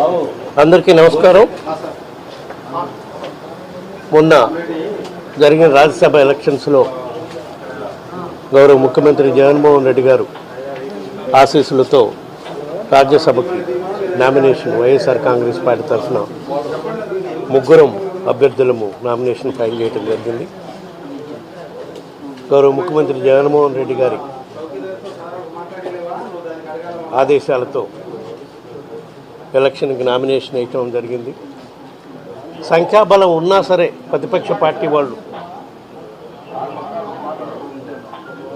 అందరికీ నమస్కారం. మొన్న జరిగిన రాజ్యసభ ఎలక్షన్స్లో గౌరవ ముఖ్యమంత్రి జగన్మోహన్ రెడ్డి గారు ఆశీస్సులతో రాజ్యసభకి నామినేషన్ వైఎస్ఆర్ కాంగ్రెస్ పార్టీ తరఫున ముగ్గురం అభ్యర్థులము నామినేషన్ ఫైల్ చేయడం జరిగింది. గౌరవ ముఖ్యమంత్రి జగన్మోహన్ రెడ్డి గారి ఆదేశాలతో ఎలక్షన్కి నామినేషన్ వేయటం జరిగింది. సంఖ్యాబలం ఉన్నా సరే ప్రతిపక్ష పార్టీ వాళ్ళు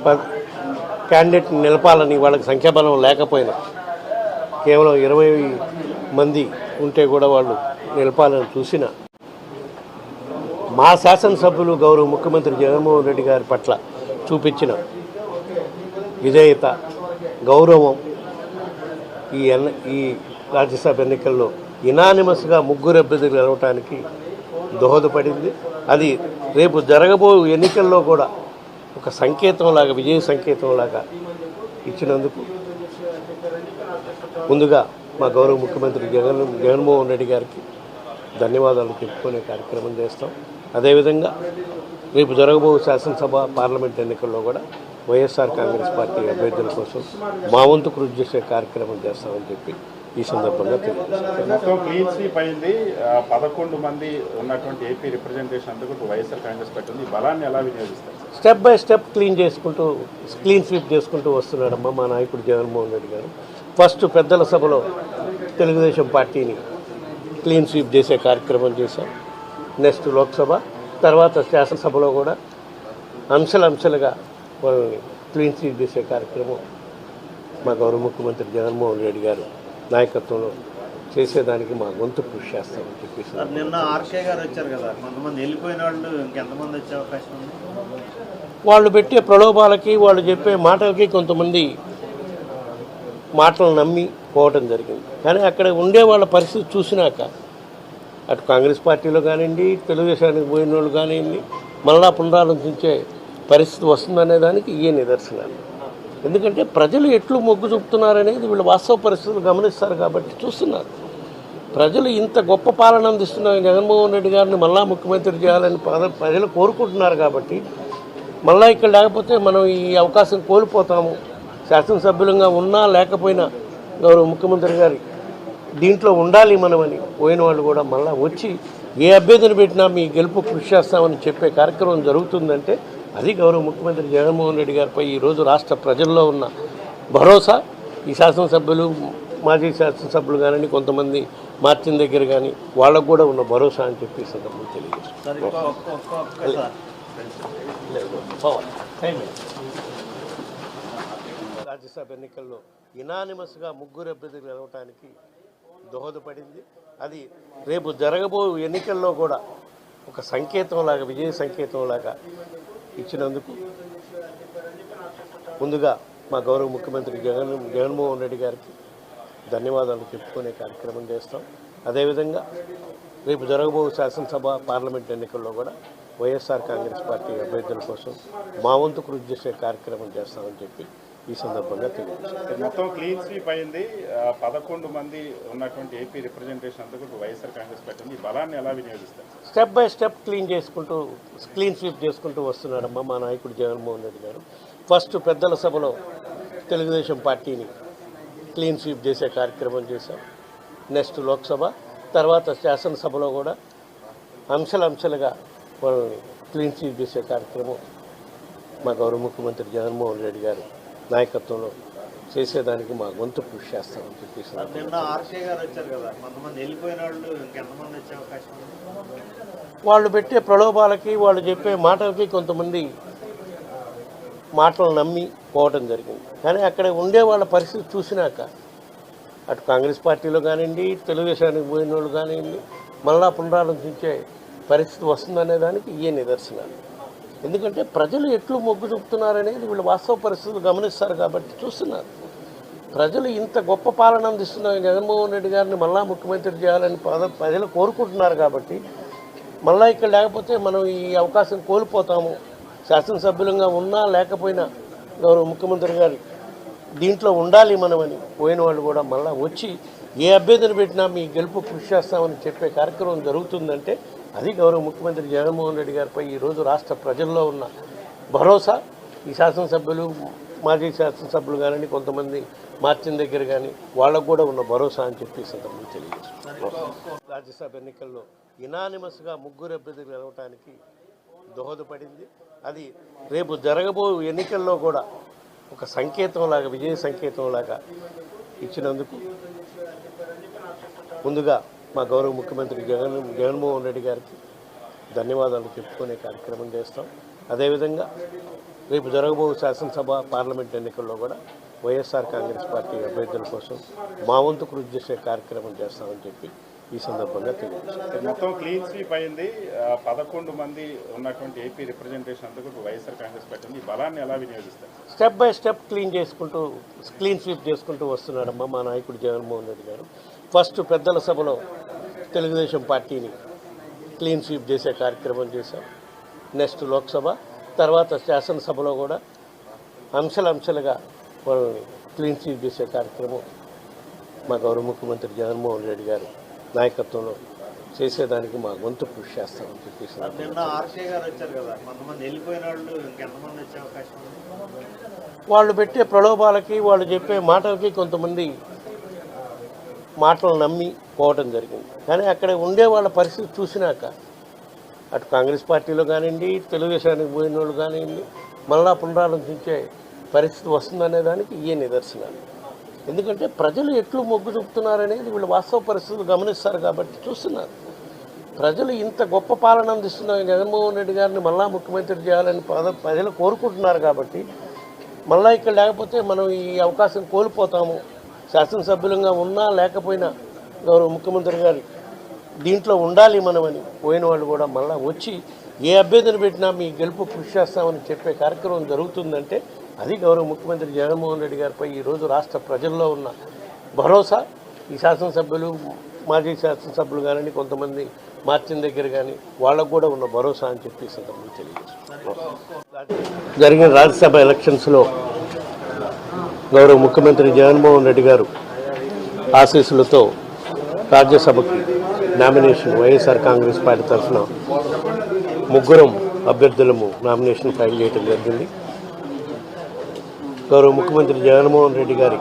ప- క్యాండిడేట్ని నిలపాలని వాళ్ళకి సంఖ్యాబలం లేకపోయినా కేవలం ఇరవై మంది ఉంటే కూడా వాళ్ళు నిలపాలని చూసిన మా శాసనసభ్యులు గౌరవ ముఖ్యమంత్రి జగన్మోహన్ రెడ్డి గారి పట్ల చూపించిన విధేయత గౌరవం ఈ ఎన్ ఈ రాజ్యసభ ఎన్నికల్లో ఇనానిమస్గా ముగ్గురు అభ్యర్థులు గెలవటానికి దోహదపడింది. అది రేపు జరగబో ఎన్నికల్లో కూడా ఒక సంకేతంలాగా విజయ సంకేతంలాగా ఇచ్చినందుకు ముందుగా మా గౌరవ ముఖ్యమంత్రి జగన్ జగన్మోహన్ రెడ్డి గారికి ధన్యవాదాలు చెప్పుకునే కార్యక్రమం చేస్తాం. అదేవిధంగా రేపు జరగబో శాసనసభ పార్లమెంట్ ఎన్నికల్లో కూడా వైఎస్ఆర్ కాంగ్రెస్ పార్టీ అభ్యర్థుల కోసం మా వంతు కృషి చేసే కార్యక్రమం చేస్తామని చెప్పి ఈ సందర్భంగా మొత్తం క్లీన్ స్వీప్ అయింది పదకొండు మంది ఉన్నటువంటి ఏపీ రిప్రజెంటేషన్ అందుకు వైఎస్ఆర్ కాంగ్రెస్ ఈ బలాన్ని ఎలా వినియోగిస్తారు? స్టెప్ బై స్టెప్ క్లీన్ చేసుకుంటూ క్లీన్ స్వీప్ చేసుకుంటూ వస్తున్నాడమ్మా మా నాయకుడు జగన్మోహన్ రెడ్డి గారు. ఫస్ట్ పెద్దల సభలో తెలుగుదేశం పార్టీని క్లీన్ స్వీప్ చేసే కార్యక్రమం చేశాం. నెక్స్ట్ లోక్సభ తర్వాత శాసనసభలో కూడా అంశాలు అంశాలుగా వాళ్ళని క్లీన్ స్వీప్ చేసే కార్యక్రమం మా గౌరవ ముఖ్యమంత్రి జగన్మోహన్ రెడ్డి గారు నాయకత్వంలో చేసేదానికి మా గొంతు కృషి చేస్తామని చెప్పేసి నిన్న ఆర్కే గారు వచ్చారు కదా. కొంతమంది వెళ్ళిపోయిన వాళ్ళు ఇంకెంతమంది వచ్చే అవకాశం ఉంది? వాళ్ళు పెట్టే ప్రలోభాలకి వాళ్ళు చెప్పే మాటలకి కొంతమంది మాటలు నమ్మి పోవటం జరిగింది. కానీ అక్కడ ఉండే వాళ్ళ పరిస్థితి చూసినాక అటు కాంగ్రెస్ పార్టీలో కానివ్వండి తెలుగుదేశానికి పోయిన వాళ్ళు కానివ్వండి మళ్ళా పునరాలోచించే పరిస్థితి వస్తుందనే దానికి ఇవే నిదర్శనాలు. ఎందుకంటే ప్రజలు ఎట్లు మొగ్గు చూపుతున్నారనేది వీళ్ళు వాస్తవ పరిస్థితులు గమనిస్తారు కాబట్టి చూస్తున్నారు. ప్రజలు ఇంత గొప్ప పాలన అందిస్తున్నారు జగన్మోహన్ రెడ్డి గారిని మళ్ళా ముఖ్యమంత్రి చేయాలని ప్రజలు కోరుకుంటున్నారు కాబట్టి మళ్ళా ఇక్కడ లేకపోతే మనం ఈ అవకాశం కోల్పోతాము. శాసనసభ్యులంగా ఉన్నా లేకపోయినా గౌరవ ముఖ్యమంత్రి గారి దీంట్లో ఉండాలి మనమని పోయిన వాళ్ళు కూడా మళ్ళా వచ్చి ఏ అభ్యర్థిని పెట్టినా మీ గెలుపు కృషి చేస్తామని చెప్పే కార్యక్రమం జరుగుతుందంటే అది గౌరవ ముఖ్యమంత్రి జగన్మోహన్ రెడ్డి గారిపై ఈరోజు రాష్ట్ర ప్రజల్లో ఉన్న భరోసా ఈ శాసనసభ్యులు మాజీ శాసనసభ్యులు కానీ కొంతమంది మార్చిన దగ్గర కానీ వాళ్ళకు కూడా ఉన్న భరోసా అని చెప్పి సందర్భం సందర్భంగా రాజ్యసభ ఎన్నికల్లో ఇనానిమస్గా ముగ్గురు అభ్యర్థులు గెలవటానికి దోహదపడింది. అది రేపు జరగబో ఎన్నికల్లో కూడా ఒక సంకేతంలాగా విజయ సంకేతంలాగా ఇచ్చినందుకు ముందుగా మా గౌరవ ముఖ్యమంత్రి జగన్ జగన్మోహన్ రెడ్డి గారికి ధన్యవాదాలు చెప్పుకునే కార్యక్రమం చేస్తాం. అదేవిధంగా రేపు జరగబో శాసనసభ పార్లమెంట్ ఎన్నికల్లో కూడా వైఎస్ఆర్ కాంగ్రెస్ పార్టీ అభ్యర్థుల కోసం మా వంతు కృషి చేసే కార్యక్రమం చేస్తామని చెప్పి ఈ సందర్భంగా తెలియజేస్తాం మొత్తం క్లీన్ స్వీప్ అయింది. పదకొండు మంది ఉన్నటువంటి ఏపీ రిప్రజెంటేషన్ అందుకు వైఎస్ఆర్ కాంగ్రెస్ పార్టీ బలాన్ని ఎలా వినియోగిస్తారు? స్టెప్ బై స్టెప్ క్లీన్ చేసుకుంటూ క్లీన్ స్వీప్ చేసుకుంటూ వస్తున్నాడమ్మా మా నాయకుడు జగన్మోహన్ రెడ్డి గారు. ఫస్ట్ పెద్దల సభలో తెలుగుదేశం పార్టీని క్లీన్ స్వీప్ చేసే కార్యక్రమం చేశాం. నెక్స్ట్ లోక్సభ తర్వాత శాసనసభలో కూడా అంశాలు అంశాలుగా వాళ్ళని క్లీన్ స్వీప్ చేసే కార్యక్రమం మా గౌరవ ముఖ్యమంత్రి జగన్మోహన్ రెడ్డి గారు నాయకత్వంలో చేసేదానికి మా గొంతు కృషి చేస్తామని చెప్పేసి వాళ్ళు పెట్టే ప్రలోభాలకి వాళ్ళు చెప్పే మాటలకి కొంతమంది మాటలు నమ్మి పోవటం జరిగింది. కానీ అక్కడ ఉండే వాళ్ళ పరిస్థితి చూసినాక అటు కాంగ్రెస్ పార్టీలో కానివ్వండి తెలుగుదేశానికి పోయిన వాళ్ళు కానివ్వండి మళ్ళా పునరాలోచించే పరిస్థితి వస్తుందనే దానికి ఇవే నిదర్శనాలు. ఎందుకంటే ప్రజలు ఎట్లు మొగ్గు చూపుతున్నారనేది వీళ్ళు వాస్తవ పరిస్థితులు గమనిస్తారు కాబట్టి చూస్తున్నారు. ప్రజలు ఇంత గొప్ప పాలన అందిస్తున్నారు జగన్మోహన్ రెడ్డి గారిని మళ్ళా ముఖ్యమంత్రి చేయాలని ప్రజలు కోరుకుంటున్నారు కాబట్టి మళ్ళా ఇక్కడ లేకపోతే మనం ఈ అవకాశం కోల్పోతాము. శాసనసభ్యులంగా ఉన్నా లేకపోయినా గౌరవ ముఖ్యమంత్రి గారి దీంట్లో ఉండాలి మనమని పోయిన వాళ్ళు కూడా మళ్ళా వచ్చి ఏ అభ్యర్థిని పెట్టినా మీ గెలుపు కృషి చేస్తామని చెప్పే కార్యక్రమం జరుగుతుందంటే అది గౌరవ ముఖ్యమంత్రి జగన్మోహన్ రెడ్డి గారిపై ఈరోజు రాష్ట్ర ప్రజల్లో ఉన్న భరోసా ఈ శాసనసభ్యులు మాజీ శాసనసభ్యులు కానీ కొంతమంది మార్చిన దగ్గర కానీ వాళ్ళకు కూడా ఉన్న భరోసా అని చెప్పి సందర్భంగా తెలియజేస్తున్నాను రాజ్యసభ ఎన్నికల్లో ఇనానిమస్గా ముగ్గురు అభ్యర్థులు గెలవటానికి దోహదపడింది. అది రేపు జరగబో ఎన్నికల్లో కూడా ఒక సంకేతంలాగా విజయ సంకేతంలాగా ఇచ్చినందుకు ముందుగా మా గౌరవ ముఖ్యమంత్రి జగన్ జగన్మోహన్ రెడ్డి గారికి ధన్యవాదాలు చెప్పుకునే కార్యక్రమం చేస్తాం. అదేవిధంగా రేపు జరగబో శాసనసభ పార్లమెంట్ ఎన్నికల్లో కూడా వైఎస్ఆర్ కాంగ్రెస్ పార్టీ అభ్యర్థుల కోసం మా వంతు కృషి చేసే కార్యక్రమం చేస్తామని చెప్పి ఈ సందర్భంగా తెలియజేస్తాం. మొత్తం క్లీన్ స్వీప్ అయింది. పదకొండు మంది ఉన్నటువంటి ఏపీ రిప్రజెంటేషన్ అంతా కూడా వైఎస్ఆర్ కాంగ్రెస్ పార్టీ బలాన్ని ఎలా వినియోగిస్తారు? స్టెప్ బై స్టెప్ క్లీన్ చేసుకుంటూ క్లీన్ స్వీప్ చేసుకుంటూ వస్తున్నాడమ్మా మా నాయకుడు జగన్మోహన్ రెడ్డి గారు. ఫస్ట్ పెద్దల సభలో తెలుగుదేశం పార్టీని క్లీన్ స్వీప్ చేసే కార్యక్రమం చేశాం. నెక్స్ట్ లోక్సభ తర్వాత శాసనసభలో కూడా అంశాలు అంశాలుగా వాళ్ళని క్లీన్ స్వీప్ చేసే కార్యక్రమం మా గౌరవ ముఖ్యమంత్రి జగన్మోహన్ రెడ్డి గారు నాయకత్వంలో చేసేదానికి మా గొంతు కృషి చేస్తామని చెప్పేసి వాళ్ళు పెట్టే ప్రలోభాలకి వాళ్ళు చెప్పే మాటలకి కొంతమంది మాటలు నమ్మి పోవటం జరిగింది. కానీ అక్కడ ఉండే వాళ్ళ పరిస్థితి చూసినాక అటు కాంగ్రెస్ పార్టీలో కానివ్వండి తెలుగుదేశానికి పోయిన వాళ్ళు కానివ్వండి మళ్ళా పునరాలోచించే పరిస్థితి వస్తుందనే దానికి ఇయే నిదర్శనాలు? ఎందుకంటే ప్రజలు ఎట్లు మొగ్గు చూపుతున్నారనేది వీళ్ళు వాస్తవ పరిస్థితులు గమనిస్తారు కాబట్టి చూస్తున్నారు. ప్రజలు ఇంత గొప్ప పాలన అందిస్తున్న జగన్మోహన్ రెడ్డి గారిని మళ్ళా ముఖ్యమంత్రి చేయాలని పద ప్రజలు కోరుకుంటున్నారు కాబట్టి మళ్ళీ ఇక్కడ లేకపోతే మనం ఈ అవకాశం కోల్పోతాము. శాసనసభ్యులంగా ఉన్నా లేకపోయినా గౌరవ ముఖ్యమంత్రి గారు దీంట్లో ఉండాలి మనమని పోయిన వాళ్ళు కూడా మళ్ళా వచ్చి ఏ అభ్యర్థిని పెట్టినా మీ గెలుపు కృషి చేస్తామని చెప్పే కార్యక్రమం జరుగుతుందంటే అది గౌరవ ముఖ్యమంత్రి జగన్మోహన్ రెడ్డి గారిపై ఈరోజు రాష్ట్ర ప్రజల్లో ఉన్న భరోసా. ఈ శాసనసభ్యులు మాజీ శాసనసభ్యులు కానీ కొంతమంది మార్చిన దగ్గర కానీ వాళ్ళకు కూడా ఉన్న భరోసా అని చెప్పి సందర్భంగా తెలియజేస్తున్నాను జరిగిన రాజ్యసభ ఎలక్షన్స్లో గౌరవ ముఖ్యమంత్రి జగన్మోహన్ రెడ్డి గారు ఆశీస్సులతో రాజ్యసభకి నామినేషన్ వైఎస్ఆర్ కాంగ్రెస్ పార్టీ తరఫున ముగ్గురం అభ్యర్థులము నామినేషన్ ఫైల్ చేయడం జరిగింది. గౌరవ ముఖ్యమంత్రి జగన్మోహన్ రెడ్డి గారి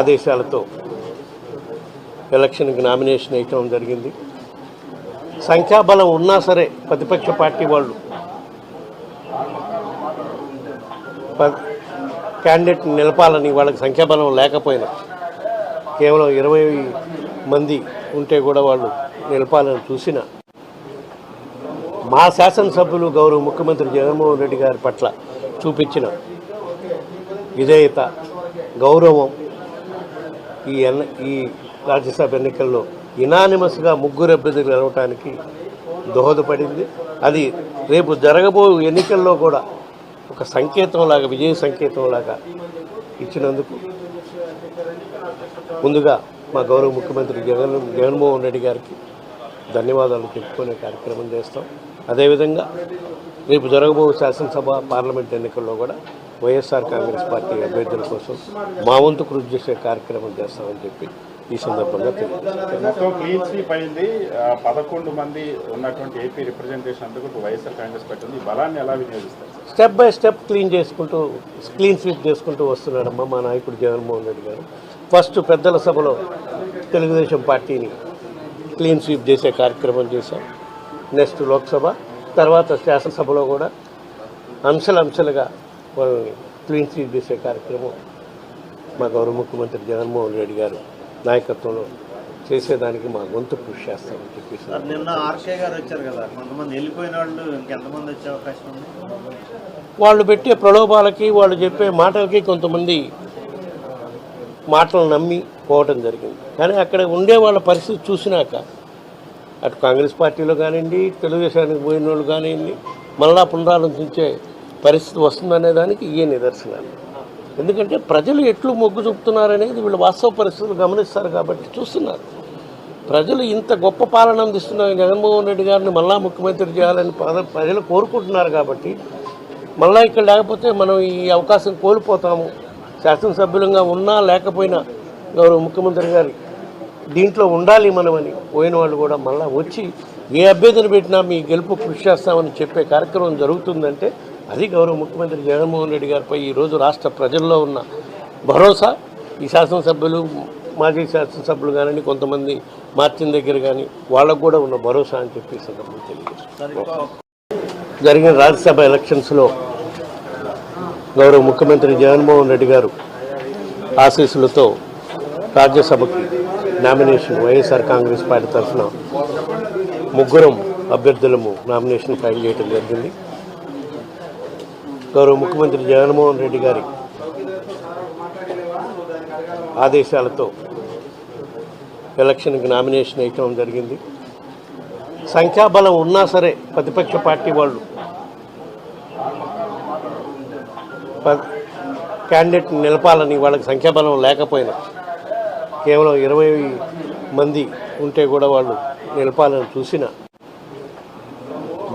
ఆదేశాలతో ఎలక్షన్కి నామినేషన్ వేయటం జరిగింది. సంఖ్యాబలం ఉన్నా సరే ప్రతిపక్ష పార్టీ వాళ్ళు క్యాండిడేట్ నిలపాలని వాళ్ళకి సంఖ్యాబలం లేకపోయినా కేవలం ఇరవై మంది ఉంటే కూడా వాళ్ళు నిలపాలని చూసిన మా శాసనసభ్యులు గౌరవ ముఖ్యమంత్రి జగన్మోహన్ రెడ్డి గారి పట్ల చూపించిన విధేయత గౌరవం ఈ ఎన్న ఈ రాజ్యసభ ఎన్నికల్లో ఇనానిమస్గా ముగ్గురు అభ్యర్థులు గెలవటానికి దోహదపడింది. అది రేపు జరగబో ఎన్నికల్లో కూడా ఒక సంకేతంలాగా విజయ సంకేతంలాగా ఇచ్చినందుకు ముందుగా మా గౌరవ ముఖ్యమంత్రి జగన్ జగన్మోహన్ రెడ్డి గారికి ధన్యవాదాలు చెప్పుకునే కార్యక్రమం చేస్తాం. అదేవిధంగా రేపు జరగబో శాసనసభ పార్లమెంట్ ఎన్నికల్లో కూడా వైఎస్ఆర్ కాంగ్రెస్ పార్టీ అభ్యర్థుల కోసం మా వంతు కృషి చేసే కార్యక్రమం చేస్తామని చెప్పి ఈ సందర్భంగా తెలియజేస్తాం పదకొండు మంది ఉన్నటువంటి ఏపీ రిప్రజెంటేషన్ అంతా వైఎస్ఆర్ కాంగ్రెస్ పార్టీ ఉంది. బలాన్ని ఎలా వినియోగిస్తారు? స్టెప్ బై స్టెప్ క్లీన్ చేసుకుంటూ క్లీన్ స్వీప్ చేసుకుంటూ వస్తున్నాడమ్మా మా నాయకుడు జగన్మోహన్ రెడ్డి గారు. ఫస్ట్ పెద్దల సభలో తెలుగుదేశం పార్టీని క్లీన్ స్వీప్ చేసే కార్యక్రమం చేశాం. నెక్స్ట్ లోక్సభ తర్వాత శాసనసభలో కూడా అంశల అంశాలుగా వాళ్ళని క్లీన్ స్వీప్ చేసే కార్యక్రమం మా గౌరవ ముఖ్యమంత్రి జగన్మోహన్ రెడ్డి గారు నాయకత్వంలో చేసేదానికి మా గొంతు కృషి చేస్తామని చెప్పేసి నిన్న ఆర్కే గారు వచ్చారు కదా. కొంతమంది వెళ్ళిపోయిన వాళ్ళు ఇంకెంతమంది వచ్చే అవకాశం ఉంది? వాళ్ళు పెట్టే ప్రలోభాలకి వాళ్ళు చెప్పే మాటలకి కొంతమంది మాటలు నమ్మి పోవటం జరిగింది. కానీ అక్కడ ఉండే వాళ్ళ పరిస్థితి చూసినాక అటు కాంగ్రెస్ పార్టీలో కానివ్వండి తెలుగుదేశానికి పోయిన వాళ్ళు కానివ్వండి మళ్ళా పునరాలోచించే పరిస్థితి వస్తుందనే దానికి ఇయే నిదర్శనాలు. ఎందుకంటే ప్రజలు ఎట్లు మొగ్గు చూపుతున్నారనేది వీళ్ళు వాస్తవ పరిస్థితులు గమనిస్తారు కాబట్టి చూస్తున్నారు. ప్రజలు ఇంత గొప్ప పాలన అందిస్తున్న జగన్మోహన్ రెడ్డి గారిని మళ్ళా ముఖ్యమంత్రి చేయాలని ప్రజలు కోరుకుంటున్నారు కాబట్టి మళ్ళా ఇక్కడ లేకపోతే మనం ఈ అవకాశం కోల్పోతాము. శాసనసభ్యులంగా ఉన్నా లేకపోయినా గౌరవ ముఖ్యమంత్రి గారి దీంట్లో ఉండాలి మనమని పోయిన వాళ్ళు కూడా మళ్ళీ వచ్చి ఏ అభ్యర్థిని పెట్టినా మీ గెలుపు కృషి చేస్తామని చెప్పే కార్యక్రమం జరుగుతుందంటే అది గౌరవ ముఖ్యమంత్రి జగన్మోహన్ రెడ్డి గారిపై ఈరోజు రాష్ట్ర ప్రజల్లో ఉన్న భరోసా. ఈ శాసనసభ్యులు మాజీ శాసనసభ్యులు కానీ కొంతమంది మార్చిన దగ్గర కానీ వాళ్ళకు కూడా ఉన్న భరోసా అని చెప్పి సందర్భంగా తెలియజేస్తాను జరిగిన రాజ్యసభ ఎలక్షన్స్లో గౌరవ ముఖ్యమంత్రి జగన్మోహన్ రెడ్డి గారు ఆశీస్సులతో రాజ్యసభకి నామినేషన్ వైఎస్ఆర్ కాంగ్రెస్ పార్టీ తరఫున ముగ్గురం అభ్యర్థులము నామినేషన్ ఫైల్ చేయడం జరిగింది. గౌరవ ముఖ్యమంత్రి జగన్మోహన్ రెడ్డి గారి ఆదేశాలతో ఎలక్షన్కి నామినేషన్ వేయటం జరిగింది. సంఖ్యాబలం ఉన్నా సరే ప్రతిపక్ష పార్టీ వాళ్ళు క్యాండిడేట్ నిలపాలని వాళ్ళకి సంఖ్యాబలం లేకపోయినా కేవలం ఇరవై మంది ఉంటే కూడా వాళ్ళు నిలపాలని చూసిన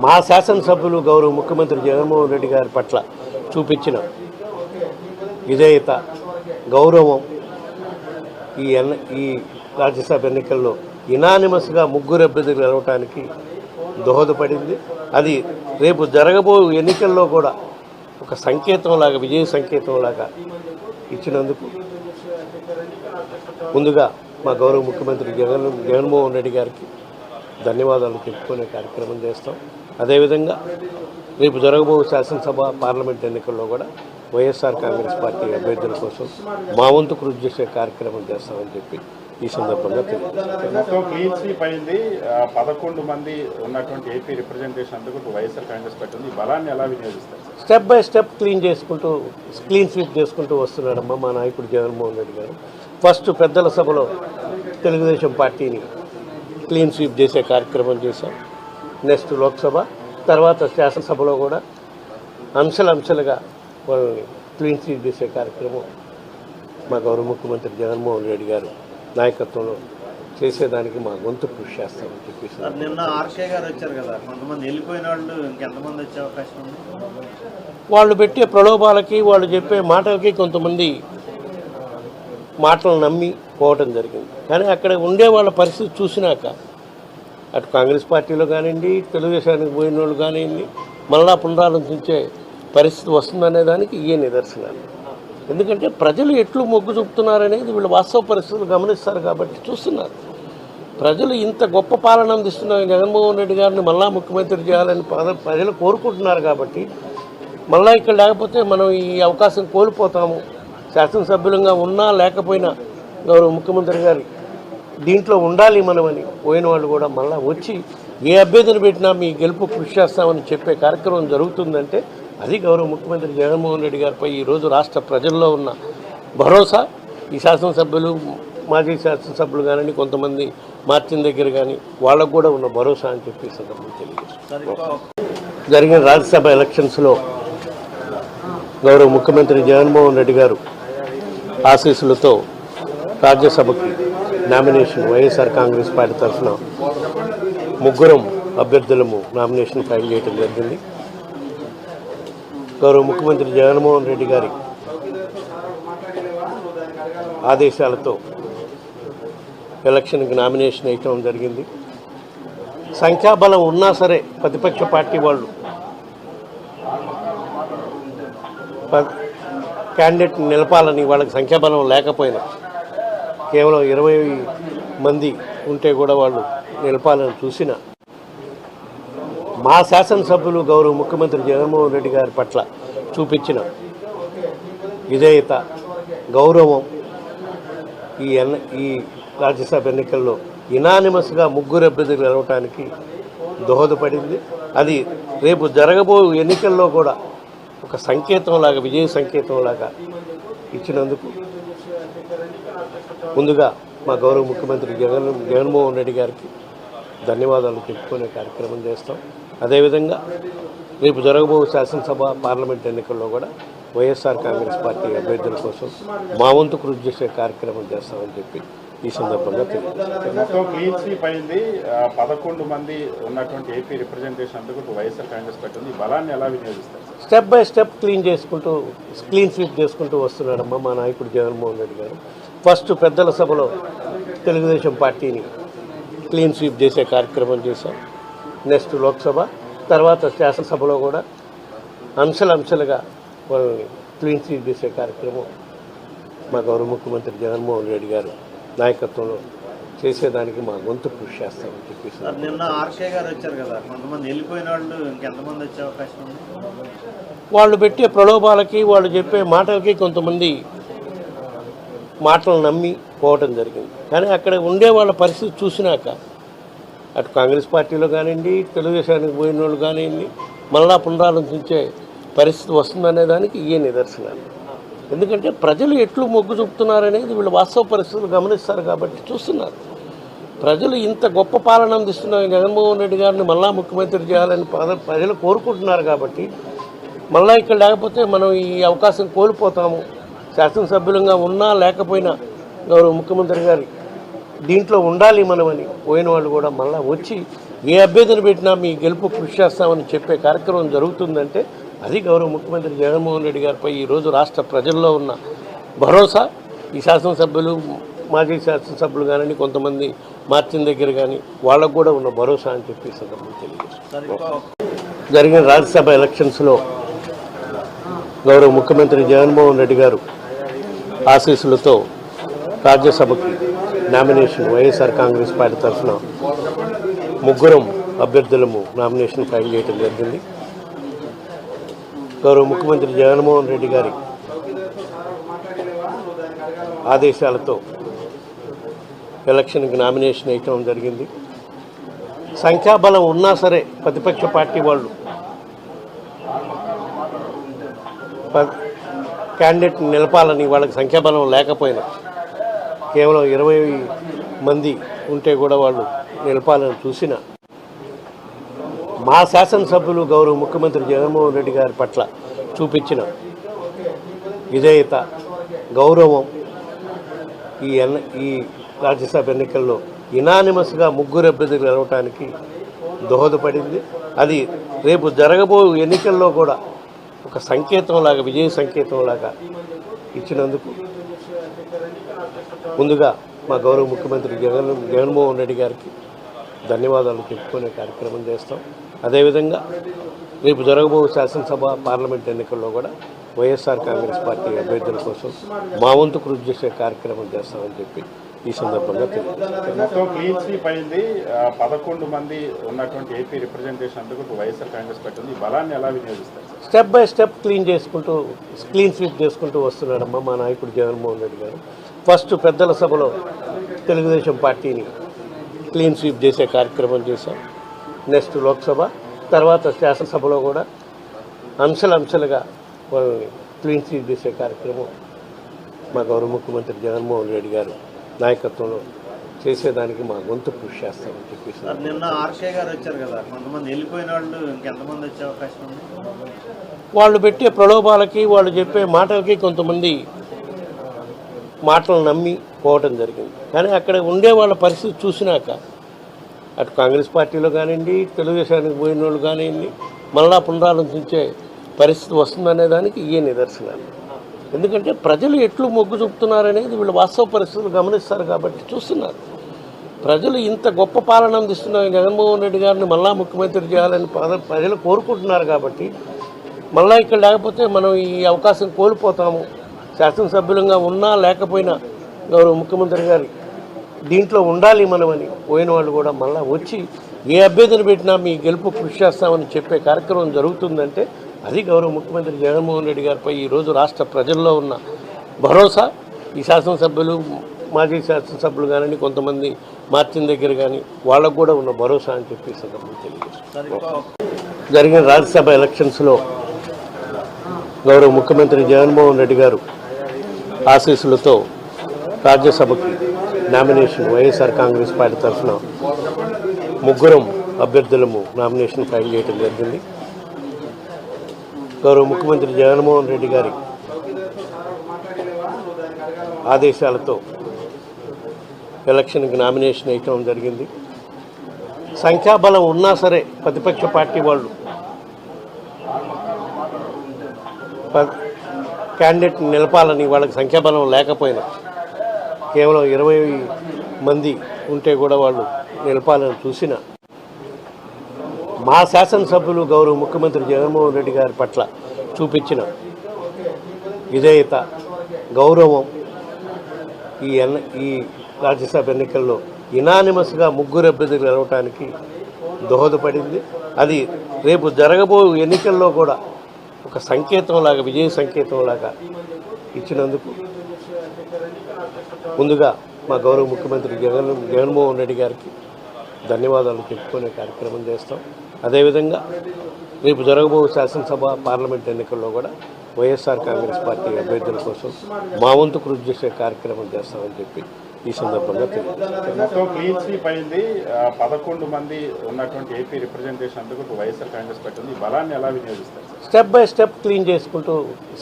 మా శాసనసభ్యులు గౌరవ ముఖ్యమంత్రి జగన్మోహన్ రెడ్డి గారి పట్ల చూపించిన విధేయత గౌరవం ఈ ఎన్ ఈ రాజ్యసభ ఎన్నికల్లో ఇనానిమస్గా ముగ్గురు అభ్యర్థులు గెలవటానికి దోహదపడింది. అది రేపు జరగబో ఎన్నికల్లో కూడా ఒక సంకేతంలాగా విజయ సంకేతంలాగా ఇచ్చినందుకు ముందుగా మా గౌరవ ముఖ్యమంత్రి జగన్ జగన్మోహన్ రెడ్డి గారికి ధన్యవాదాలు చెప్పుకునే కార్యక్రమం చేస్తాం. అదేవిధంగా రేపు జరగబో శాసనసభ పార్లమెంట్ ఎన్నికల్లో కూడా వైఎస్ఆర్ కాంగ్రెస్ పార్టీ అభ్యర్థుల కోసం మా వంతు కృషి చేసే కార్యక్రమం చేస్తామని చెప్పి ఈ సందర్భంగా మొత్తం క్లీన్ స్వీప్ అయింది పదకొండు మంది ఉన్నటువంటి ఏపీ రిప్రజెంటేషన్ అందుకు వైఎస్ఆర్ కాంగ్రెస్ పార్టీ ఉంది. బలాన్ని ఎలా వినియోగిస్తారు? స్టెప్ బై స్టెప్ క్లీన్ చేసుకుంటూ క్లీన్ స్వీప్ చేసుకుంటూ వస్తున్నాడమ్మా మా నాయకుడు జగన్మోహన్ రెడ్డి గారు. ఫస్ట్ పెద్దల సభలో తెలుగుదేశం పార్టీని క్లీన్ స్వీప్ చేసే కార్యక్రమం చేశాం. నెక్స్ట్ లోక్సభ తర్వాత శాసనసభలో కూడా అంశాలు అంశాలుగా వాళ్ళని క్లీన్ స్వీప్ చేసే కార్యక్రమం మా గౌరవ ముఖ్యమంత్రి జగన్మోహన్ రెడ్డి గారు నాయకత్వంలో చేసేదానికి మా గొంతు కృషి చేస్తామని చెప్పేసి. నిన్న ఆర్కే గారు వచ్చారు కదా కొంతమంది వెళ్ళిపోయిన వాళ్ళు ఇంకెంతమంది వచ్చే అవకాశం ఉంది? వాళ్ళు పెట్టే ప్రలోభాలకి వాళ్ళు చెప్పే మాటలకి కొంతమంది మాటలు నమ్మి పోవటం జరిగింది. కానీ అక్కడ ఉండే వాళ్ళ పరిస్థితి చూసినాక అటు కాంగ్రెస్ పార్టీలో కానివ్వండి తెలుగుదేశానికి పోయిన వాళ్ళు కానివ్వండి మళ్ళా పునరాలోచించే పరిస్థితి వస్తుందనే దానికి ఇవే నిదర్శనాలు. ఎందుకంటే ప్రజలు ఎట్లు మొగ్గు చూపుతున్నారనేది వీళ్ళు వాస్తవ పరిస్థితులు గమనిస్తారు కాబట్టి చూస్తున్నారు. ప్రజలు ఇంత గొప్ప పాలన అందిస్తున్నారు జగన్మోహన్ రెడ్డి గారిని మళ్ళా ముఖ్యమంత్రి చేయాలని ప్రజలు కోరుకుంటున్నారు కాబట్టి మళ్ళీ ఇక్కడ లేకపోతే మనం ఈ అవకాశం కోల్పోతాము. శాసనసభ్యులంగా ఉన్నా లేకపోయినా గౌరవ ముఖ్యమంత్రి గారి దీంట్లో ఉండాలి మనమని పోయిన వాళ్ళు కూడా మళ్ళీ వచ్చి ఏ అభ్యర్థిని పెట్టినా మీ గెలుపు కృషి చేస్తామని చెప్పే కార్యక్రమం జరుగుతుందంటే అది గౌరవ ముఖ్యమంత్రి జగన్మోహన్ రెడ్డి గారిపై ఈరోజు రాష్ట్ర ప్రజల్లో ఉన్న భరోసా ఈ శాసనసభ్యులు మాజీ శాసనసభ్యులు కానీ కొంతమంది మార్చిన దగ్గర కానీ వాళ్ళకు కూడా ఉన్న భరోసా అని చెప్పి సందర్భం సందర్భంగా జరిగిన రాజ్యసభ ఎలక్షన్స్లో గౌరవ ముఖ్యమంత్రి జగన్మోహన్ రెడ్డి గారు ఆశీస్సులతో రాజ్యసభకి నామినేషన్ వైఎస్ఆర్ కాంగ్రెస్ పార్టీ తరఫున ముగ్గురం అభ్యర్థులము నామినేషన్ ఫైల్ చేయడం జరిగింది. గౌరవ ముఖ్యమంత్రి జగన్మోహన్ రెడ్డి గారి ఆదేశాలతో ఎలక్షన్కి నామినేషన్ వేయటం జరిగింది. సంఖ్యాబలం ఉన్నా సరే ప్రతిపక్ష పార్టీ వాళ్ళు ప- క్యాండిడేట్ నిలపాలని వాళ్ళకి సంఖ్యాబలం లేకపోయినా కేవలం ఇరవై మంది ఉంటే కూడా వాళ్ళు నిలపాలని చూసిన మా శాసనసభ్యులు గౌరవ ముఖ్యమంత్రి జగన్మోహన్ రెడ్డి గారి పట్ల చూపించిన విధేయత గౌరవం ఈ ఎన్ ఈ రాజ్యసభ ఎన్నికల్లో ఇనానిమస్గా ముగ్గురు అభ్యర్థులు గెలవటానికి దోహదపడింది. అది రేపు జరగబో ఎన్నికల్లో కూడా ఒక సంకేతంలాగా విజయ సంకేతంలాగా ఇచ్చినందుకు ముందుగా మా గౌరవ ముఖ్యమంత్రి జగన్ జగన్మోహన్ రెడ్డి గారికి ధన్యవాదాలు చెప్పుకునే కార్యక్రమం చేస్తాం. అదేవిధంగా రేపు జరగబో శాసనసభ పార్లమెంట్ ఎన్నికల్లో కూడా వైఎస్ఆర్ కాంగ్రెస్ పార్టీ అభ్యర్థుల కోసం మా వంతు కృషి చేసే కార్యక్రమం చేస్తామని చెప్పి ఈ సందర్భంగా మొత్తం క్లీన్ స్వీప్ అయింది. పదకొండు మంది ఉన్నటువంటి ఏపీ రిప్రజెంటేషన్ అందుకు వైఎస్ఆర్ కాంగ్రెస్ పార్టీ బలాన్ని ఎలా వినియోగిస్తారు? స్టెప్ బై స్టెప్ క్లీన్ చేసుకుంటూ క్లీన్ స్వీప్ చేసుకుంటూ వస్తున్నాడమ్మా మా నాయకుడు జగన్మోహన్ రెడ్డి గారు. ఫస్ట్ పెద్దల సభలో తెలుగుదేశం పార్టీని క్లీన్ స్వీప్ చేసే కార్యక్రమం చేశాం. నెక్స్ట్ లోక్సభ తర్వాత శాసనసభలో కూడా అంశాలు అంశాలుగా వాళ్ళని క్లీన్ స్వీప్ చేసే కార్యక్రమం మా గౌరవ ముఖ్యమంత్రి జగన్మోహన్ రెడ్డి గారు నాయకత్వంలో చేసేదానికి మా గొంతు కృషి చేస్తామని చెప్పేసి. నిన్న ఆర్కే గారు వచ్చారు కదా కొంతమంది వెళ్ళిపోయిన వాళ్ళు ఇంకెంతమంది వచ్చే అవకాశం ఉంది? వాళ్ళు పెట్టే ప్రలోభాలకి వాళ్ళు చెప్పే మాటలకి కొంతమంది మాటలు నమ్మి పోవటం జరిగింది. కానీ అక్కడ ఉండే వాళ్ళ పరిస్థితి చూసినాక అటు కాంగ్రెస్ పార్టీలో కానివ్వండి తెలుగుదేశానికి పోయిన వాళ్ళు కానివ్వండి మళ్ళా పునరాలోచించే పరిస్థితి వస్తుందనే దానికి ఇవే నిదర్శనాలు. ఎందుకంటే ప్రజలు ఎట్లు మొగ్గు చూపుతున్నారనేది వీళ్ళు వాస్తవ పరిస్థితులు గమనిస్తారు కాబట్టి చూస్తున్నారు. ప్రజలు ఇంత గొప్ప పాలన అందిస్తున్న జగన్మోహన్ రెడ్డి గారిని మళ్ళా ముఖ్యమంత్రి చేయాలని ప్రజలు కోరుకుంటున్నారు కాబట్టి మళ్ళా ఇక్కడ లేకపోతే మనం ఈ అవకాశం కోల్పోతాము. శాసనసభ్యులంగా ఉన్నా లేకపోయినా గౌరవ ముఖ్యమంత్రి గారి దీంట్లో ఉండాలి మనమని పోయిన వాళ్ళు కూడా మళ్ళా వచ్చి ఏ అభ్యర్థిని పెట్టినా మీ గెలుపు కృషి చేస్తామని చెప్పే కార్యక్రమం జరుగుతుందంటే అది గౌరవ ముఖ్యమంత్రి జగన్మోహన్ రెడ్డి గారిపై ఈరోజు రాష్ట్ర ప్రజల్లో ఉన్న భరోసా. ఈ శాసనసభ్యులు మాజీ శాసనసభ్యులు కానీ కొంతమంది మార్చిన దగ్గర కానీ వాళ్ళకు కూడా ఉన్న భరోసా అని చెప్పి సందర్భంగా జరిగిన రాజ్యసభ ఎలక్షన్స్లో గౌరవ ముఖ్యమంత్రి జగన్మోహన్ రెడ్డి గారు ఆశీస్సులతో రాజ్యసభకి నామినేషన్ వైఎస్ఆర్ కాంగ్రెస్ పార్టీ తరఫున ముగ్గురం అభ్యర్థులము నామినేషన్ ఫైల్ చేయడం జరిగింది. గౌరవ ముఖ్యమంత్రి జగన్మోహన్ రెడ్డి గారి ఆదేశాలతో ఎలక్షన్కి నామినేషన్ వేయటం జరిగింది. సంఖ్యాబలం ఉన్నా సరే ప్రతిపక్ష పార్టీ వాళ్ళు ప- క్యాండిడేట్ నిలపాలని వాళ్ళకి సంఖ్యాబలం లేకపోయినా కేవలం ఇరవై మంది ఉంటే కూడా వాళ్ళు నిలపాలని చూసిన మా శాసనసభ్యులు గౌరవ ముఖ్యమంత్రి జగన్మోహన్ రెడ్డి గారి పట్ల చూపించిన విధేయత గౌరవం ఈ ఎన్ ఈ రాజ్యసభ ఎన్నికల్లో ఇనానిమస్గా ముగ్గురు అభ్యర్థులు గెలవటానికి దోహదపడింది. అది రేపు జరగబో ఎన్నికల్లో కూడా ఒక సంకేతంలాగా విజయ సంకేతంలాగా ఇచ్చినందుకు ముందుగా మా గౌరవ ముఖ్యమంత్రి జగన్ జగన్మోహన్ రెడ్డి గారికి ధన్యవాదాలు చెప్పుకునే కార్యక్రమం చేస్తాం. అదేవిధంగా రేపు జరగబో శాసనసభ పార్లమెంట్ ఎన్నికల్లో కూడా వైఎస్ఆర్ కాంగ్రెస్ పార్టీ అభ్యర్థుల కోసం మా వంతు కృషి చేసే కార్యక్రమం చేస్తామని చెప్పి ఈ సందర్భంగా తెలియజేస్తాం మొత్తం క్లీన్ స్వీప్ అయింది. ఆ, పదకొండు మంది ఉన్నటువంటి ఏపీ రిప్రజెంటేషన్ అందుకు వైఎస్ఆర్ కాంగ్రెస్ పార్టీ బలాన్ని ఎలా వినియోగిస్తారు? స్టెప్ బై స్టెప్ క్లీన్ చేసుకుంటూ క్లీన్ స్వీప్ చేసుకుంటూ వస్తున్నాడమ్మా మా నాయకుడు జగన్మోహన్ రెడ్డి గారు. ఫస్ట్ పెద్దల సభలో తెలుగుదేశం పార్టీని క్లీన్ స్వీప్ చేసే కార్యక్రమం చేశాం. నెక్స్ట్ లోక్సభ తర్వాత శాసనసభలో కూడా అంశాలు అంశాలుగా వాళ్ళని క్లీన్ స్వీప్ చేసే కార్యక్రమం మా గౌరవ ముఖ్యమంత్రి జగన్మోహన్ రెడ్డి గారు నాయకత్వంలో చేసేదానికి మా గొంతు కృషి చేస్తామని చెప్పేసి. నిన్న ఆర్కే గారు వచ్చారు కదా కొంతమంది వెళ్ళిపోయిన వాళ్ళు ఇంకెంతమంది వచ్చే అవకాశం ఉంది? వాళ్ళు పెట్టే ప్రలోభాలకి వాళ్ళు చెప్పే మాటలకి కొంతమంది మాటలు నమ్మి పోవటం జరిగింది. కానీ అక్కడ ఉండే వాళ్ళ పరిస్థితి చూసినాక అటు కాంగ్రెస్ పార్టీలో కానివ్వండి తెలుగుదేశానికి పోయిన వాళ్ళు కానివ్వండి మళ్ళా పునరాలోచించే పరిస్థితి వస్తుందనే దానికి ఇవే నిదర్శనాలు. ఎందుకంటే ప్రజలు ఎట్లు మొగ్గు చూపుతున్నారనేది వీళ్ళు వాస్తవ పరిస్థితులు గమనిస్తారు కాబట్టి చూస్తున్నారు. ప్రజలు ఇంత గొప్ప పాలన అందిస్తున్నారు జగన్మోహన్ రెడ్డి గారిని మళ్ళా ముఖ్యమంత్రి చేయాలని ప్రజలు కోరుకుంటున్నారు కాబట్టి మళ్ళీ ఇక్కడ లేకపోతే మనం ఈ అవకాశం కోల్పోతాము. శాసనసభ్యులంగా ఉన్నా లేకపోయినా గౌరవ ముఖ్యమంత్రి గారి దీంట్లో ఉండాలి మనమని పోయిన వాళ్ళు కూడా మళ్ళీ వచ్చి ఏ అభ్యర్థిని పెట్టినా మీ గెలుపు కృషి చేస్తామని చెప్పే కార్యక్రమం జరుగుతుందంటే అది గౌరవ ముఖ్యమంత్రి జగన్మోహన్ రెడ్డి గారిపై ఈరోజు రాష్ట్ర ప్రజల్లో ఉన్న భరోసా. ఈ శాసనసభ్యులు మాజీ శాసనసభ్యులు కానీ కొంతమంది మార్చిన దగ్గర కానీ వాళ్ళకు కూడా ఉన్న భరోసా అని చెప్పి ఈ జరిగిన రాజ్యసభ ఎలక్షన్స్లో గౌరవ ముఖ్యమంత్రి జగన్మోహన్ రెడ్డి గారు ఆశీస్సులతో రాజ్యసభకి నామినేషన్ వైఎస్ఆర్ కాంగ్రెస్ పార్టీ తరఫున ముగ్గురం అభ్యర్థులము నామినేషన్ ఫైల్ చేయడం జరిగింది. గౌరవ ముఖ్యమంత్రి జగన్మోహన్ రెడ్డి గారి ఆదేశాలతో ఎలక్షన్కి నామినేషన్ వేయటం జరిగింది. సంఖ్యాబలం ఉన్నా సరే ప్రతిపక్ష పార్టీ వాళ్ళు ప- క్యాండిడేట్ నిలపాలని వాళ్ళకి సంఖ్యాబలం లేకపోయినా కేవలం ఇరవై మంది ఉంటే కూడా వాళ్ళు నిలపాలని చూసిన మా శాసనసభ్యులు గౌరవ ముఖ్యమంత్రి జగన్మోహన్ రెడ్డి గారి పట్ల చూపించిన విధేయత గౌరవం ఈ ఎన్ ఈ రాజ్యసభ ఎన్నికల్లో ఇనానిమస్గా ముగ్గురు అభ్యర్థులు గెలవటానికి దోహదపడింది. అది రేపు జరగబో ఎన్నికల్లో కూడా ఒక సంకేతంలాగా విజయ సంకేతంలాగా ఇచ్చినందుకు ముందుగా మా గౌరవ ముఖ్యమంత్రి జగన్ జగన్మోహన్ రెడ్డి గారికి ధన్యవాదాలు చెప్పుకునే కార్యక్రమం చేస్తాం. అదేవిధంగా రేపు జరగబో శాసనసభ పార్లమెంట్ ఎన్నికల్లో కూడా వైఎస్ఆర్ కాంగ్రెస్ పార్టీ అభ్యర్థుల కోసం మా వంతు కృషి చేసే కార్యక్రమం చేస్తామని చెప్పి ఈ సందర్భంగా మొత్తం క్లీన్ స్వీప్ అయింది. పదకొండు మంది ఉన్నటువంటి ఏపీ రిప్రజెంటేషన్ అందుకు వైఎస్ఆర్ కాంగ్రెస్ ఈ బలాన్ని ఎలా వినియోగిస్తారు? స్టెప్ బై స్టెప్ క్లీన్ చేసుకుంటూ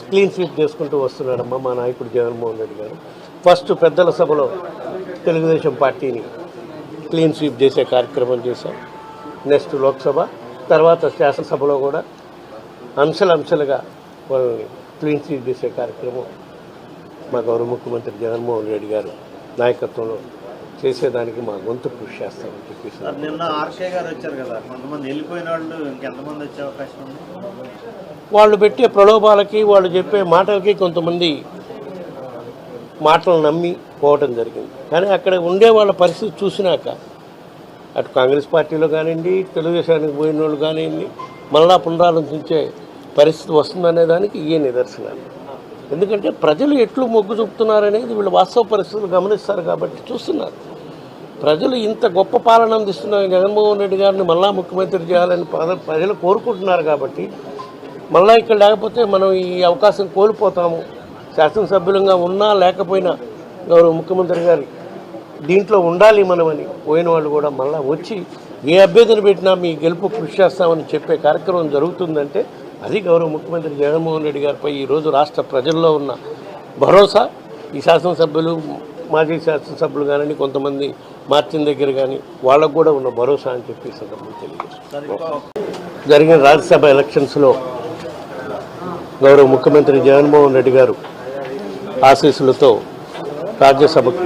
క్లీన్ స్వీప్ చేసుకుంటూ వస్తున్నాడమ్మా మా నాయకుడు జగన్మోహన్ రెడ్డి గారు. ఫస్ట్ పెద్దల సభలో తెలుగుదేశం పార్టీని క్లీన్ స్వీప్ చేసే కార్యక్రమం చేశాం. నెక్స్ట్ లోక్సభ తర్వాత శాసనసభలో కూడా అంశాలు అంశాలుగా వాళ్ళని క్లీన్ స్వీప్ చేసే కార్యక్రమం మా గౌరవ ముఖ్యమంత్రి జగన్మోహన్ రెడ్డి గారు నాయకత్వంలో చేసేదానికి మా గొంతు కృషి చేస్తామని చెప్పేసి నిన్న ఆర్కే గారు వచ్చారు కదా. కొంతమంది వెళ్ళిపోయిన వాళ్ళు ఇంకెంతమంది వచ్చే అవకాశం ఉంది? వాళ్ళు పెట్టే ప్రలోభాలకి వాళ్ళు చెప్పే మాటలకి కొంతమంది మాటలు నమ్మి పోవటం జరిగింది. కానీ అక్కడ ఉండే వాళ్ళ పరిస్థితి చూసినాక అటు కాంగ్రెస్ పార్టీలో కానివ్వండి తెలుగుదేశానికి పోయిన వాళ్ళు కానివ్వండి మళ్ళా పునరాలోచించే పరిస్థితి వస్తుందనే దానికి ఇవే నిదర్శనాలు. ఎందుకంటే ప్రజలు ఎట్లు మొగ్గు చూపుతున్నారనేది వీళ్ళు వాస్తవ పరిస్థితులు గమనిస్తారు కాబట్టి చూస్తున్నారు. ప్రజలు ఇంత గొప్ప పాలన అందిస్తున్నారు జగన్మోహన్ రెడ్డి గారిని మళ్ళా ముఖ్యమంత్రి చేయాలని ప్రజలు కోరుకుంటున్నారు కాబట్టి మళ్ళా ఇక్కడ లేకపోతే మనం ఈ అవకాశం కోల్పోతాము. శాసనసభ్యులంగా ఉన్నా లేకపోయినా గౌరవ ముఖ్యమంత్రి గారి దీంట్లో ఉండాలి మనమని పోయిన వాళ్ళు కూడా మళ్ళా వచ్చి ఏ అభ్యర్థిని పెట్టినా మీ గెలుపు కృషి చేస్తామని చెప్పే కార్యక్రమం జరుగుతుందంటే అది గౌరవ ముఖ్యమంత్రి జగన్మోహన్ రెడ్డి గారిపై ఈరోజు రాష్ట్ర ప్రజల్లో ఉన్న భరోసా ఈ శాసనసభ్యులు మాజీ శాసనసభ్యులు కానీ కొంతమంది మార్చిన దగ్గర కానీ వాళ్ళకు కూడా ఉన్న భరోసా అని చెప్పి సందర్భంగా తెలియజేస్తాను జరిగిన రాజ్యసభ ఎలక్షన్స్లో గౌరవ ముఖ్యమంత్రి జగన్మోహన్ రెడ్డి గారు ఆశీస్సులతో రాజ్యసభకి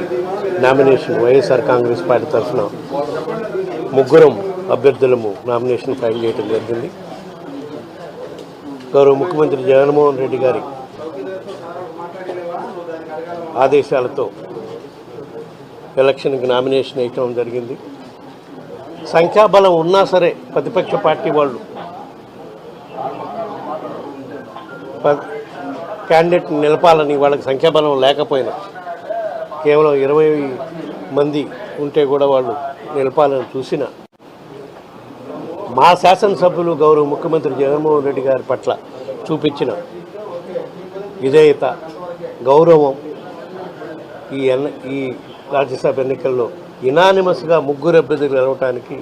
నామినేషన్ వైఎస్ఆర్ కాంగ్రెస్ పార్టీ తరఫున ముగ్గురం అభ్యర్థులము నామినేషన్ ఫైల్ చేయడం జరిగింది. గౌరవ ముఖ్యమంత్రి జగన్మోహన్ రెడ్డి గారి ఆదేశాలతో ఎలక్షన్కి నామినేషన్ వేయటం జరిగింది. సంఖ్యాబలం ఉన్నా సరే ప్రతిపక్ష పార్టీ వాళ్ళు ప- క్యాండిడేట్ నిలపాలని వాళ్ళకి సంఖ్యాబలం లేకపోయినా కేవలం ఇరవై మంది ఉంటే కూడా వాళ్ళు నిలపాలని చూసిన మా శాసనసభ్యులు గౌరవ ముఖ్యమంత్రి జగన్మోహన్ రెడ్డి గారి పట్ల చూపించిన విధేయత గౌరవం ఈ ఎన్ ఈ రాజ్యసభ ఎన్నికల్లో ఇనానిమస్గా ముగ్గురు అభ్యర్థులు గెలవటానికి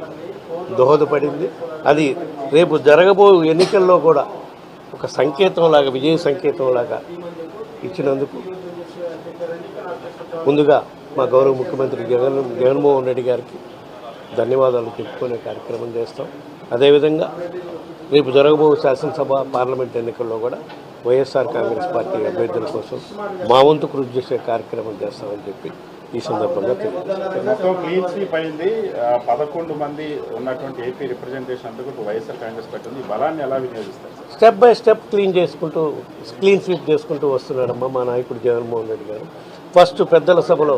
దోహదపడింది. అది రేపు జరగబో ఎన్నికల్లో కూడా ఒక సంకేతంలాగా విజయ సంకేతంలాగా ఇచ్చినందుకు ముందుగా మా గౌరవ ముఖ్యమంత్రి జగన్ జగన్మోహన్ రెడ్డి గారికి ధన్యవాదాలు చెప్పుకునే కార్యక్రమం చేస్తాం. అదేవిధంగా రేపు జరగబో శాసనసభ పార్లమెంట్ ఎన్నికల్లో కూడా వైఎస్ఆర్ కాంగ్రెస్ పార్టీ అభ్యర్థుల కోసం మా వంతు కృషి చేసే కార్యక్రమం చేస్తామని చెప్పి ఈ సందర్భంగా మొత్తం క్లీన్ స్వీప్ అయింది. పదకొండు మంది ఉన్నటువంటి ఏపీ రిప్రజెంటేషన్ అందుకు వైఎస్ఆర్ కాంగ్రెస్ పార్టీ ఉంది. బలాన్ని ఎలా వినియోగిస్తారు? స్టెప్ బై స్టెప్ క్లీన్ చేసుకుంటూ క్లీన్ స్వీప్ చేసుకుంటూ వస్తున్నాడమ్మా మా నాయకుడు జగన్మోహన్ రెడ్డి గారు. ఫస్ట్ పెద్దల సభలో